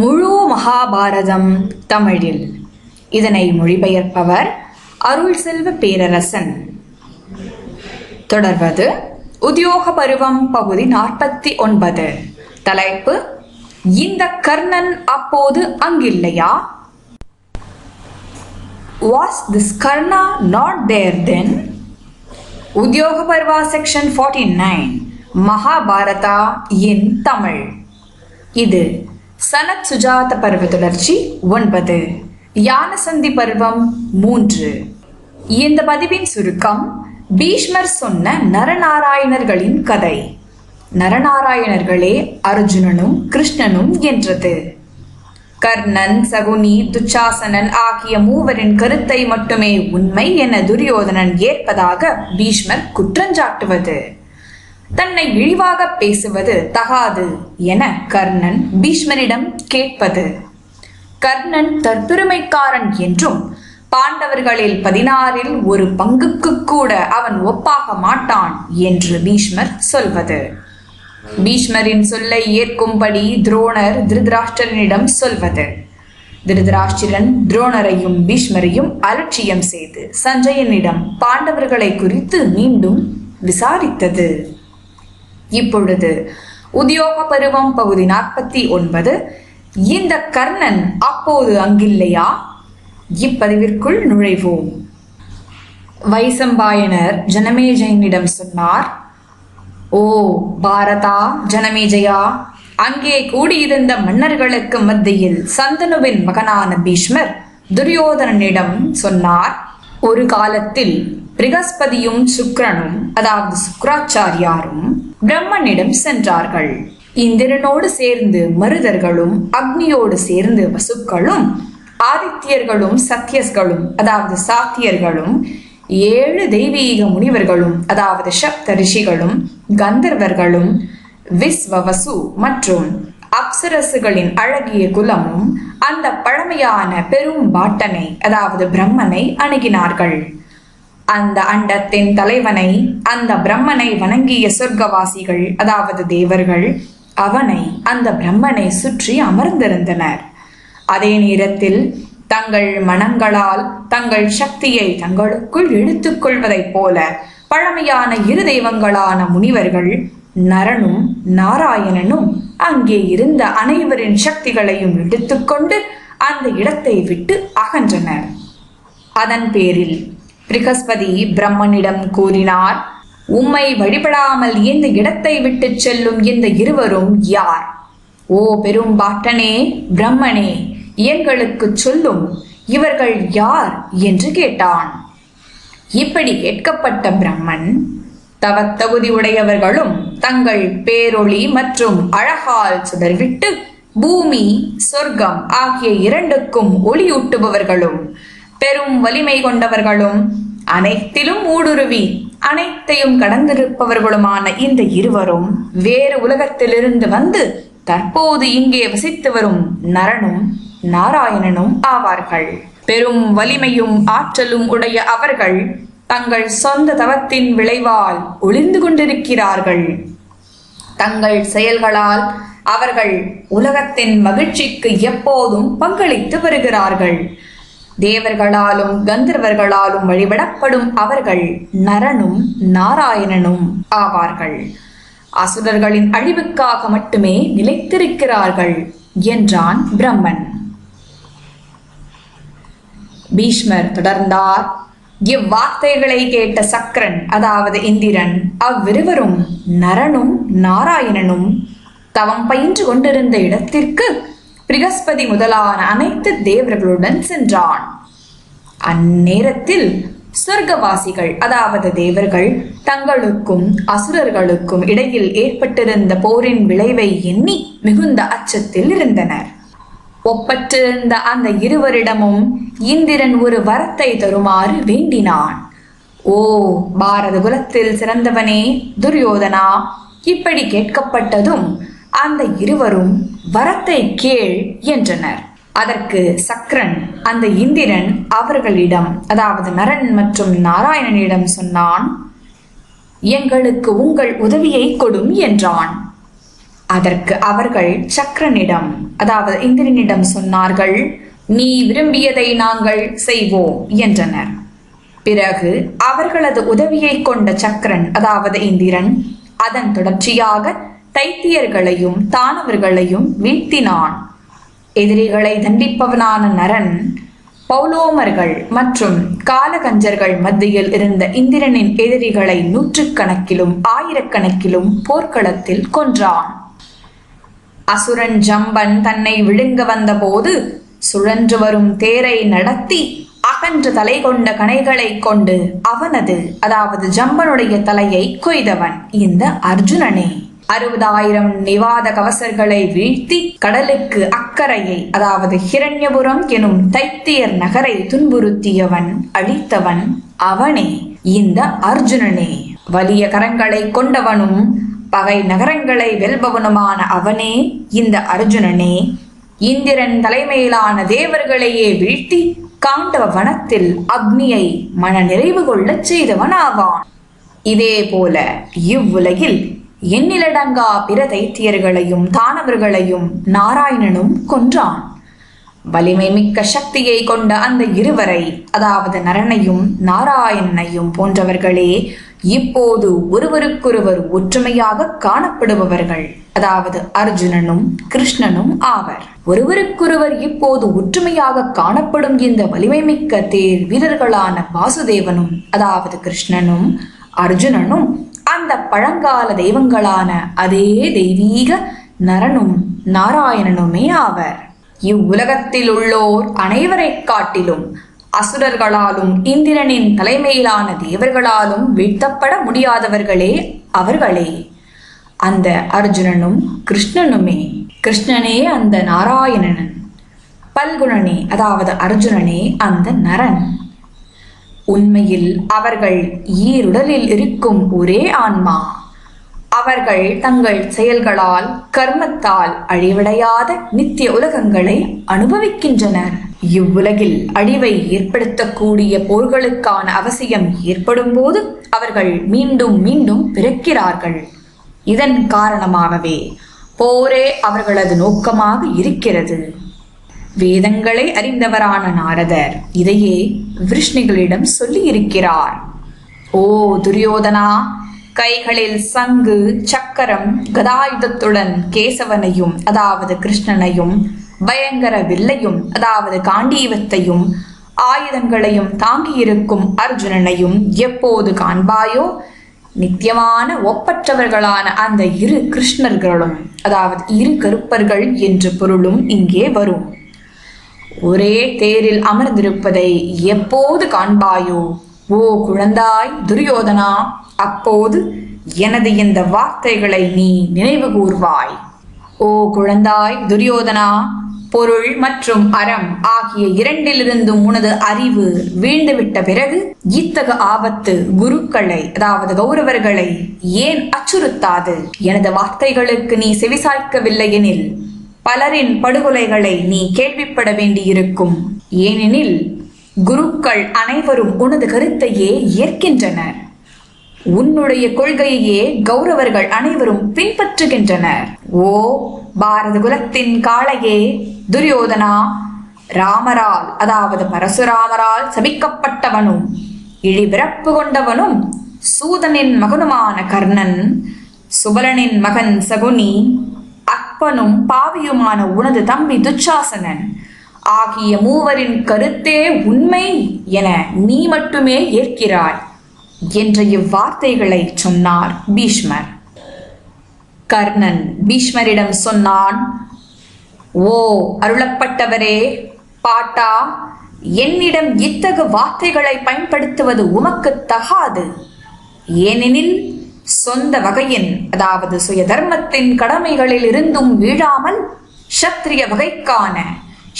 முழு மகாபாரதம் தமிழில். இதனை மொழிபெயர்ப்பவர் அருள் செல்வ பேரரசன். தொடர்வது உத்தியோக பருவம் பகுதி நாற்பத்தி ஒன்பது. தலைப்பு இந்த கர்ணன் அப்போது அங்கில்லையா? Was this Karna not there then Udyoga Parva section forty nine Mahabharata in Tamil. இது சனத் சுஜாத பருவ தொடர்ச்சி ஒன்பது. யானசந்தி பருவம் மூன்று. இந்த பதிவின் சுருக்கம் பீஷ்மர் சொன்ன நரநாராயணர்களின் கதை. நரநாராயணர்களே அர்ஜுனனும் கிருஷ்ணனும் என்றது. கர்ணன் சகுனி துச்சாசனன் ஆகிய மூவரின் கருத்தை மட்டுமே உண்மை என துரியோதனன் ஏற்பதாக பீஷ்மர் குற்றஞ்சாட்டுவது தன்னை இழிவாக பேசுவது தகாது என கர்ணன் பீஷ்மரிடம் கேட்பது. கர்ணன் தற்பெருமைக்காரன் என்றும் பாண்டவர்களில் பதினாறில் ஒரு பங்குக்கு கூட அவன் ஒப்பாக மாட்டான் என்று பீஷ்மர் சொல்வது. பீஷ்மரின் சொல்லை ஏற்கும்படி துரோணர் திருதராஷ்டிரனிடம் சொல்வது. திருதராஷ்டிரன் துரோணரையும் பீஷ்மரையும் அலட்சியம் செய்து சஞ்சயனிடம் பாண்டவர்களை குறித்து மீண்டும் விசாரித்தது. இப்பொழுது உத்தியோக பருவம் பகுதி நாற்பத்தி ஒன்பது. இந்த கர்ணன் அப்போது அங்கில்லையா? இப்பதிவிற்குள் நுழைவோம். வைசம்பாயனர் ஜனமேஜயனிடம் சொன்னார் ஓ பாரதா ஜனமேஜயா! அங்கே கூடியிருந்த மன்னர்களுக்கு மத்தியில் சந்தனுவின் மகனான பீஷ்மர் துரியோதனனிடம் சொன்னார் ஒரு காலத்தில் பிரகஸ்பதியும் சுக்ரனும் அதாவது சுக்ராச்சாரியாரும் பிரம்மனிடம் சென்றார்கள். இந்திரனோடு சேர்ந்து மருதர்களும் அக்னியோடு சேர்ந்து வசுக்களும் ஆதித்யர்களும் சத்யஸ்களும் அதாவது சாத்தியர்களும் ஏழு தெய்வீக முனிவர்களும் அதாவது சப்த ரிஷிகளும் கந்தர்வர்களும் விஸ்வவசு மற்றும் அப்சரசுகளின் அழகிய குலமும் அந்த பழமையான பெரும் பாட்டனை அதாவது பிரம்மனை அணுகினார்கள். அந்த அண்டத்தின் தலைவனை அந்த பிரம்மனை வணங்கிய சொர்க்கவாசிகள் அதாவது தேவர்கள் அவனை அந்த பிரம்மனை சுற்றி அமர்ந்திருந்தனர். அதே நேரத்தில் தங்கள் மனங்களால் தங்கள் சக்தியை தங்களுக்குள் இழுத்துக்கொள்வதைப் போல பழமையான இரு தெய்வங்களான முனிவர்கள் நரனும் நாராயணனும் அங்கே இருந்த அனைவரின் சக்திகளையும் எடுத்துக்கொண்டு அந்த இடத்தை விட்டு அகன்றனர். அதன் பேரில் பிரகஸ்பதி பிரம்மனிடம் கூறினார் உம்மை வழிபடாமல் இந்த இடத்தை விட்டு செல்லும் இந்த இருவரும் யார்? ஓ பெரும் பாட்டனே பிரம்மனே எங்களுக்கு சொல்லும் இவர்கள் யார்? என்று கேட்டான். இப்படி கேட்கப்பட்ட பிரம்மன் தவத்தகுதி உடையவர்களும் தங்கள் பேரொளி மற்றும் அழகால் சுடர்விட்டு பூமி சொர்க்கம் ஆகிய இரண்டுக்கும் ஒளியூட்டுபவர்களும் பெரும் வலிமை கொண்டவர்களும் அனைத்திலும் ஊடுருவி அனைத்தையும் கடந்திருப்பவர்களுமான இந்த இருவரும் வேறு உலகத்திலிருந்து வந்து தற்போது இங்கே வசித்து வரும் நரனும் நாராயணனும் ஆவார்கள். பெரும் வலிமையும் ஆற்றலும் உடைய அவர்கள் தங்கள் சொந்த தவத்தின் விளைவால் ஒளிந்து கொண்டிருக்கிறார்கள். தங்கள் செயல்களால் அவர்கள் உலகத்தின் மகிழ்ச்சிக்கு எப்போதும் பங்களித்து வருகிறார்கள். தேவர்களாலும் கந்தர்வர்களாலும் வழிபடப்படும் அவர்கள் நரனும் நாராயணனும் ஆவார்கள். அசுரர்களின் அழிவுக்காக மட்டுமே நிலைத்திருக்கிறார்கள் என்றான் பிரம்மன். பீஷ்மர் தொடர்ந்தார். இவ்வார்த்தைகளை கேட்ட சக்கரன் அதாவது இந்திரன் அவ்விருவரும் நரனும் நாராயணனும் தவம் பயின்று கொண்டிருந்த இடத்திற்கு பிரகஸ்பதி முதலான அனைத்து தேவர்களுடன் சென்றான். அந்நேரத்தில் சொர்க்கவாசிகள் அதாவது தேவர்கள் தங்களுக்கும் அசுரர்களுக்கும் இடையில் ஏற்பட்டிருந்த போரின் விளைவை எண்ணி மிகுந்த அச்சத்தில் இருந்தனர். ஒப்பற்றிருந்த அந்த இருவரிடமும் இந்திரன் ஒரு வரத்தை தருமாறு வேண்டினான். ஓ பாரத குலத்தில் சிறந்தவனே துரியோதனா! இப்படி கேட்கப்பட்டதும் அந்த இருவரும் வரத்தை கேள் என்றனர். அதற்கு சக்ரன் அந்த இந்திரன் அவர்களிடம் அதாவது நரன் மற்றும் நாராயணனிடம் சொன்னான் எங்களுக்கு உங்கள் உதவியை கொடும் என்றான். அதற்கு அவர்கள் சக்கரனிடம் அதாவது இந்திரனிடம் சொன்னார்கள் நீ விரும்பியதை நாங்கள் செய்வோம் என்றனர். பிறகு அவர்களது உதவியை கொண்ட சக்கரன் அதாவது இந்திரன் அதன் தொடர்ச்சியாக தைத்தியர்களையும் தானவர்களையும் வீழ்த்தினான். எதிரிகளை தண்டிப்பவனான நரன் பௌலோமர்கள் மற்றும் காலகஞ்சர்கள் மத்தியில் இருந்த இந்திரனின் எதிரிகளை நூற்றுக்கணக்கிலும் ஆயிரக்கணக்கிலும் போர்க்களத்தில் கொன்றான். அசுரன் ஜம்பன் தன்னை விழுங்க வந்தபோது சுழன்று வரும் தேரை நடத்தி அகன்று தலை கொண்ட கணைகளை கொண்டு அவனது அதாவது ஜம்பனுடைய தலையை கொய்தவன் இந்த அர்ஜுனனே. அறுபதாயிரம் நிவாத கவசர்களை வீழ்த்தி கடலுக்கு அக்கறையை அதாவது ஹிரண்யபுரம் எனும் தைத்தியர் நகரை துன்புறுத்தியவன் அழித்தவன் அவனே இந்த அர்ஜுனனே. வலிய கரங்களை கொண்டவனும் பகை நகரங்களை வெல்பவனுமான அவனே இந்த அர்ஜுனனே. இந்திரன் தலைமையிலான தேவர்களையே வீழ்த்தி காண்டவ வனத்தில் அக்னியை மன நிறைவு கொள்ளச் செய்தவன் ஆவான் இதே போல இவ்வுலகில் எண்ணிலடங்கா பிற தைத்தியர்களையும் தானவர்களையும் நாராயணனும் கொன்றான். வலிமை மிக்க சக்தியை கொண்ட அந்த இருவரை அதாவது நரனையும் நாராயணனையும் போன்றவர்களே இப்போது ஒருவருக்கொருவர் ஒற்றுமையாக காணப்படுபவர்கள். அதாவது அர்ஜுனனும் கிருஷ்ணனும் ஆவர். ஒருவருக்கொருவர் இப்போது ஒற்றுமையாக காணப்படும் இந்த வலிமை மிக்க தேர் வீரர்களான வாசுதேவனும் அதாவது கிருஷ்ணனும் அர்ஜுனனும் அந்த பழங்கால தெய்வங்களான அதே தெய்வீக நரனும் நாராயணனுமே ஆவர். இவ்வுலகத்தில் உள்ளோர் அனைவரைக் காட்டிலும் அசுரர்களாலும் இந்திரனின் தலைமையிலான தேவர்களாலும் வீழ்த்தப்பட முடியாதவர்களே அவர்களே. அந்த அர்ஜுனனும் கிருஷ்ணனுமே. கிருஷ்ணனே அந்த நாராயணன். பல்குணனே அதாவது அர்ஜுனனே அந்த நரன். உண்மையில் அவர்கள் ஈருடலில் இருக்கும் ஒரே ஆன்மா. அவர்கள் தங்கள் செயல்களால் கர்மத்தால் அழிவடையாத நித்திய உலகங்களை அனுபவிக்கின்றனர். இவ்வுலகில் அழிவை ஏற்படுத்தக்கூடிய போர்களுக்கான அவசியம் ஏற்படும் போது அவர்கள் மீண்டும் மீண்டும் பிறக்கிறார்கள். இதன் காரணமாகவே போரே அவர்களது நோக்கமாக இருக்கிறது. வேதங்களை அறிந்தவரான நாரதர் இதையே விருஷ்ணிகளிடம் சொல்லியிருக்கிறார். ஓ துரியோதனா கைகளில் சங்கு சக்கரம் கதாயுதத்துடன் கேசவனையும் அதாவது கிருஷ்ணனையும் பயங்கர வில்லையும் அதாவது காண்டீவத்தையும் ஆயுதங்களையும் தாங்கியிருக்கும் அர்ஜுனனையும் எப்போது காண்பாயோ நித்தியமான ஒப்பற்றவர்களான அந்த இரு கிருஷ்ணர்களும் அதாவது இரு கருப்பர்கள் என்று பொருளும் இங்கே வரும். ஒரே தேரில் அமர்ந்திருப்பதை எப்போது காண்பாயோ? ஓ குழந்தாய் துரியோதனா அப்போது எனது இந்த வார்த்தைகளை நீ நினைவு கூர்வாய். ஓ குழந்தாய் துரியோதனா பொருள் மற்றும் அறம் ஆகிய இரண்டிலிருந்தும் உனது அறிவு வீழ்ந்துவிட்ட பிறகு இத்தகு ஆபத்து குருக்களை அதாவது கௌரவர்களை ஏன் அச்சுறுத்தாது? எனது வார்த்தைகளுக்கு நீ செவிசாய்க்கவில்லை எனில் பலரின் படுகொலைகளை நீ கேள்விப்பட வேண்டியிருக்கும். ஏனெனில் குருக்கள் அனைவரும் உனது கருத்தையே ஏற்கின்றனர். உன்னுடைய கொள்கையையே கௌரவர்கள் அனைவரும் பின்பற்றுகின்றனர். ஓ பாரத குலத்தின் காளையே துரியோதனா ராமரால் அதாவது பரசுராமரால் சபிக்கப்பட்டவனும் இழிபிறப்பு கொண்டவனும் சூதனின் மகனுமான கர்ணன் சுபலனின் மகன் சகுனி அற்பனும் பாவியுமான உனது தம்பி துச்சாசனன். ஆகிய மூவரின் கருத்தே உண்மை என நீ மட்டுமே ஏற்கிறாய் என்ற இவ்வார்த்தைகளை சொன்னார் பீஷ்மர். கர்ணன் பீஷ்மரிடம் சொன்னான் ஓ அருளப்பட்டவரே பாட்டா என்னிடம் இத்தகு வார்த்தைகளை பயன்படுத்துவது உமக்கு தகாது. ஏனெனில் சொந்த வகையின் அதாவது சுய தர்மத்தின் கடமைகளில் இருந்தும் வீழாமல் ஷத்ரிய வகைக்கான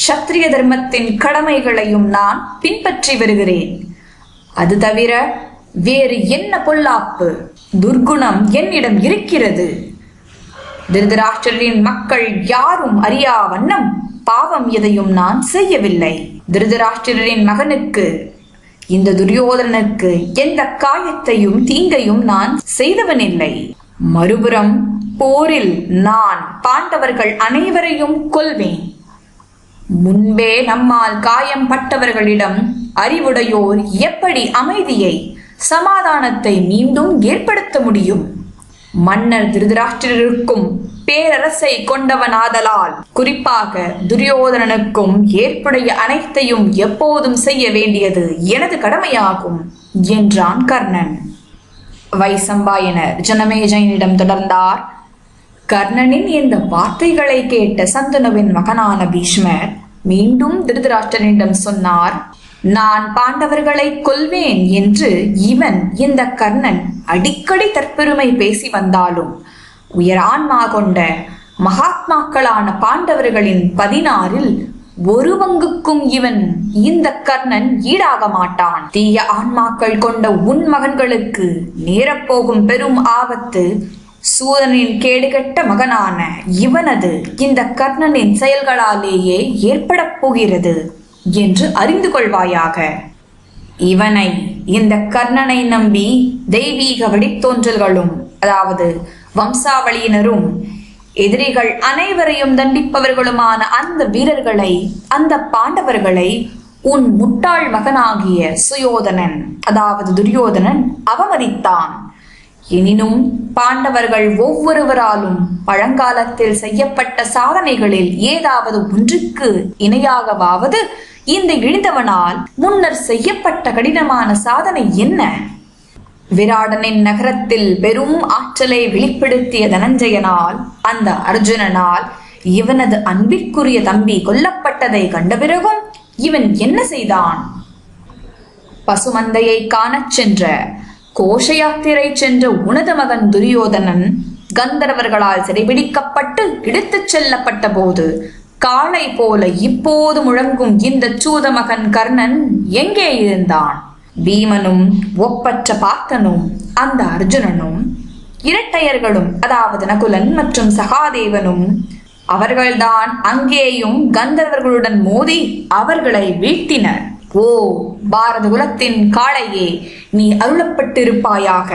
சத்திரிய தர்மத்தின் கடமைகளையும் நான் பின்பற்றி வருகிறேன். அது தவிர வேறு என்ன பொல்லாப்பு? துர்குணம் என்னிடம் இருக்கிறது. திருதராஷ்டிரரின் மக்கள் யாரும் அறியா வண்ணம் பாவம் எதையும் நான் செய்யவில்லை. திருதராஷ்டிரரின் மகனுக்கு இந்த துரியோதனனுக்கு எந்த காயத்தையும் தீங்கையும் நான் செய்தவனில்லை. மறுபுறம் போரில் நான் பாண்டவர்கள் அனைவரையும் கொல்வேன். முன்பே நம்மால் காயம் பட்டவர்களிடம் அறிவுடையோர் எப்படி அமைதியை சமாதானத்தை மீண்டும் ஏற்படுத்த முடியும்? மன்னர் திருதராஷ்டிரருக்கும் பேரரசை கொண்டவனாதலால். குறிப்பாக துரியோதனனுக்கும் ஏற்புடைய அனைத்தையும் எப்போதும் செய்ய வேண்டியது எனது கடமையாகும் என்றான் கர்ணன். வைசம்பாயனர் ஜனமேஜயனிடம் தொடர்ந்தார். கர்ணனின் இந்த வார்த்தைகளை கேட்ட சந்தனுவின் மகனான பீஷ்மர் மீண்டும் திருதராஷ்டனிடம் சொன்னார் நான் பாண்டவர்களை கொல்வேன் என்று இவன் இந்த கர்ணன் அடிக்கடி தற்பெருமை பேசி வந்தாலும் உயரான்மா கொண்ட மகாத்மாக்களான பாண்டவர்களின் பதினாறில் ஒரு பங்குக்கும் இவன் இந்த கர்ணன் ஈடாக மாட்டான். தீய ஆன்மாக்கள் கொண்ட உன் மகன்களுக்கு நேரப்போகும் பெரும் ஆபத்து சூதனின் கேடுகெட்ட மகனான இவனது இந்த கர்ணனின் செயல்களாலேயே ஏற்படப் போகிறது என்று அறிந்து கொள்வாயாக. இவனை இந்த கர்ணனை நம்பி தெய்வீக வழித்தோன்றல்களும் அதாவது வம்சாவளியினரும் எதிரிகள் அனைவரையும் தண்டிப்பவர்களுமான அந்த வீரர்களை அந்த பாண்டவர்களை உன் முட்டாள் மகனாகிய சுயோதனன் அதாவது துரியோதனன் அவமதித்தான். எனினும் பாண்டவர்கள் ஒவ்வொருவராலும் பழங்காலத்தில் செய்யப்பட்ட சாதனைகளில் ஏதாவது ஒன்றுக்கு இணையாகவாவது இந்த இழிந்தவனால் முன்னர் செய்யப்பட்ட கடினமான சாதனை என்ன? விராடனின் நகரத்தில் பெரும் ஆற்றலை வெளிப்படுத்திய தனஞ்சயனால் அந்த அர்ஜுனனால் இவனது அன்பிற்குரிய தம்பி கொல்லப்பட்டதை கண்ட பிறகும் இவன் என்ன செய்தான்? பசுமந்தையை காணச் சென்ற கோஷ யாத்திரை சென்ற உனது மகன் துரியோதனன் கந்தர்வர்களால் சிறைபிடிக்கப்பட்டு இடுத்துச் செல்லப்பட்ட போது காளை போல இப்போது முழங்கும் இந்த சூத மகன் கர்ணன் எங்கே இருந்தான்? பீமனும் ஒப்பற்ற பார்த்தனும் அந்த அர்ஜுனனும் இரட்டையர்களும் அதாவது நகுலன் மற்றும் சகாதேவனும் அவர்கள்தான் அங்கேயும் கந்தர்வர்களுடன் மோதி அவர்களை வீழ்த்தினர். ஓ பாரத குலத்தின் காளையே நீ அருளப்பட்டிருப்பாயாக.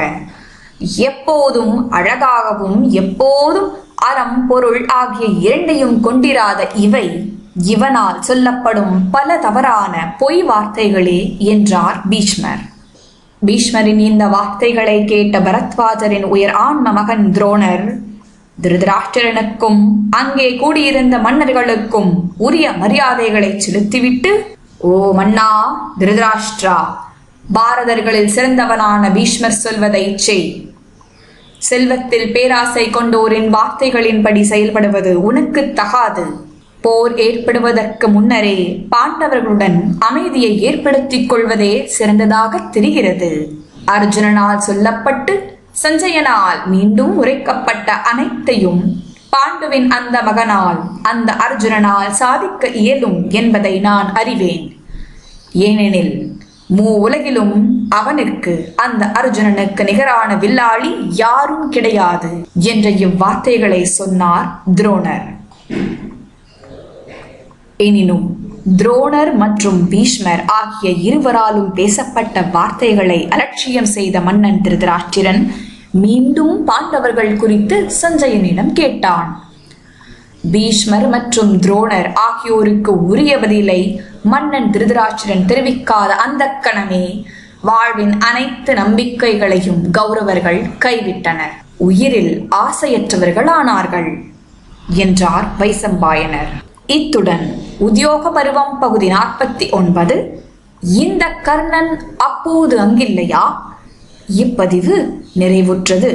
எப்போதும் அழகாகவும் எப்போதும் அறம் பொருள் ஆகிய இரண்டையும் கொண்டிராத இவை இவனால் சொல்லப்படும் பல தவறான பொய் வார்த்தைகளே என்றார் பீஷ்மர். பீஷ்மரின் இந்த வார்த்தைகளை கேட்ட பரத்வாஜரின் உயர் ஆன்ம மகன் துரோணர் திருதராஷ்டிரனுக்கும் அங்கே கூடியிருந்த மன்னர்களுக்கும் உரிய மரியாதைகளை செலுத்திவிட்டு ஓ மன்னா திருதராஷ்டிரா பாரதர்களில் சிறந்தவனான பீஷ்மர் சொல்வதை செய். செல்வத்தில் பேராசை கொண்டோரின் வார்த்தைகளின்படி செயல்படுவது உனக்கு தகாது. போர் ஏற்படுவதற்கு முன்னரே பாண்டவர்களுடன் அமைதியை ஏற்படுத்திக் கொள்வதே சிறந்ததாக தெரிகிறது. அர்ஜுனனால் சொல்லப்பட்டு சஞ்சயனால் மீண்டும் உரைக்கப்பட்ட அனைத்தையும் பாண்டுவின் அந்த மகனால் அந்த அர்ஜுனனால் சாதிக்க இயலும் என்பதை நான் அறிவேன். ஏனெனில் மூ உலகிலும் அவனுக்கு அந்த அர்ஜுனனுக்கு நிகரான வில்லாளி யாரும் கிடையாது என்ற இவ்வார்த்தைகளை சொன்னார் துரோணர். எனினும் துரோணர் மற்றும் பீஷ்மர் ஆகிய இருவராலும் பேசப்பட்ட வார்த்தைகளை அலட்சியம் செய்த மன்னன் திருதராஷ்டிரன் மீண்டும் பாண்டவர்கள் குறித்து சஞ்சயனிடம் கேட்டான். பீஷ்மர் மற்றும் துரோணர் ஆகியோருக்கு உரிய பதிலை மன்னன் திருதராஷ்டிரன் தெரிவிக்காத அந்த கணமே வாழ்வின் அனைத்து நம்பிக்கைகளையும் கௌரவர்கள் கைவிட்டனர். உயிரில் ஆசையற்றவர்கள் ஆனார்கள் என்றார் வைசம்பாயனர். இத்துடன் உத்தியோக பருவம் பகுதி நாற்பத்தி ஒன்பது இந்த கர்ணன் அப்போது அங்கில்லையா? இப்பதிவு நிறைவுற்றது.